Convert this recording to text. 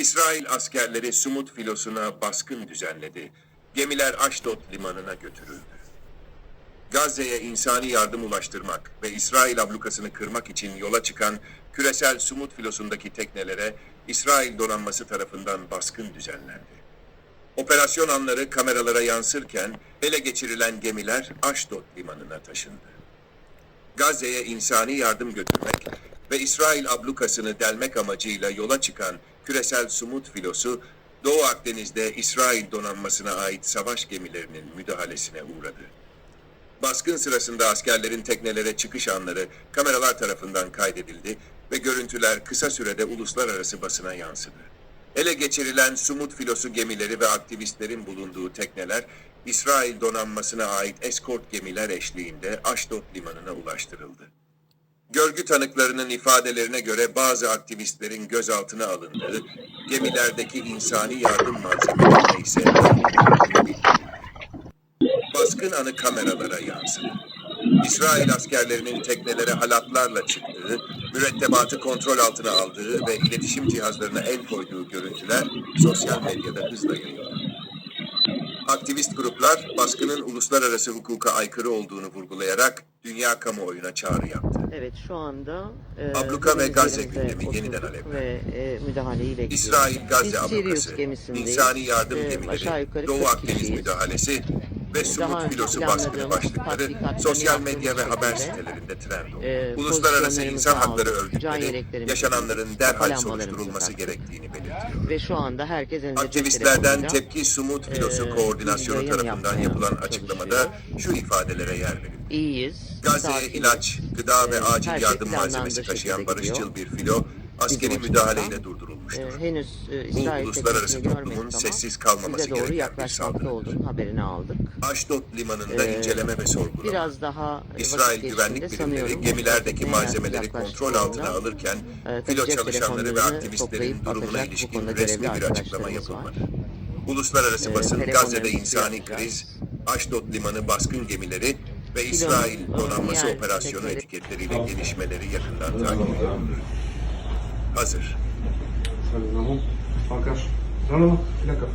İsrail askerleri Sumut filosuna baskın düzenledi. Gemiler Aşdod limanına götürüldü. Gazze'ye insani yardım ulaştırmak ve İsrail ablukasını kırmak için yola çıkan küresel Sumut filosundaki teknelere İsrail donanması tarafından baskın düzenlendi. Operasyon anları kameralara yansırken ele geçirilen gemiler Aşdod limanına taşındı. Gazze'ye insani yardım götürmek ve İsrail ablukasını delmek amacıyla yola çıkan küresel Sumut filosu, Doğu Akdeniz'de İsrail donanmasına ait savaş gemilerinin müdahalesine uğradı. Baskın sırasında askerlerin teknelere çıkış anları kameralar tarafından kaydedildi ve görüntüler kısa sürede uluslararası basına yansıdı. Ele geçirilen Sumut filosu gemileri ve aktivistlerin bulunduğu tekneler, İsrail donanmasına ait eskort gemiler eşliğinde Aşdod limanına ulaştırıldı. Görgü tanıklarının ifadelerine göre bazı aktivistlerin gözaltına alındığı, gemilerdeki insani yardım malzemelerine ise baskın anı kameralara yansıdı. İsrail askerlerinin teknelere halatlarla çıktığı, mürettebatı kontrol altına aldığı ve iletişim cihazlarına el koyduğu görüntüler sosyal medyada hızla yayıldı. Aktivist gruplar baskının uluslararası hukuka aykırı olduğunu vurgulayarak dünya kamuoyuna çağrı yaptı. Evet şu anda e, Abluka ve Gazze gündemi yeniden alevlendi. ve e, müdahaleyi bekliyoruz. İsrail Gazze ablukası, insani yardım E, gemileri, Doğu 40 Akdeniz kişiyiz. müdahalesi ve Sumut filosu baskını başlıkları sosyal medya ve haber sitelerinde trend oldu. e, Uluslararası insan hakları örgütleri yaşananların derhal soruşturulması gerektiğini belirtiyor. Ve şu anda herkes Aktivistlerden tepki Sumut filosu e, koordinasyonu tarafından yapılan açıklamada şu ifadelere yer verildi. iyiyiz. Gazze'ye ilaç, gıda ve E, acil her şey yardım malzemesi taşıyan barışçıl bir filo askeri müdahaleyle durdurulmuştur. E, henüz e, Bu İsrail uluslararası teknesini toplumun sessiz kalmaması bize doğru gereken bir olduğunu haberini aldık. Aşdod limanında Ee, inceleme ve sorgulama. Biraz daha İsrail güvenlik birimleri gemilerdeki malzemeleri kontrol altına alırken e, filo çalışanları ve aktivistlerin durumuna bu ilişkin resmi bir açıklama yapılmadı. Uluslararası Ee, basın Gazze'de insani kriz, Aşdod limanı baskın gemileri ve İsrail e, donanması operasyonu etiketleriyle gelişmeleri yakından takip ediyor. Hazır. Salut, maman. Encore. Non, non, non, d'accord.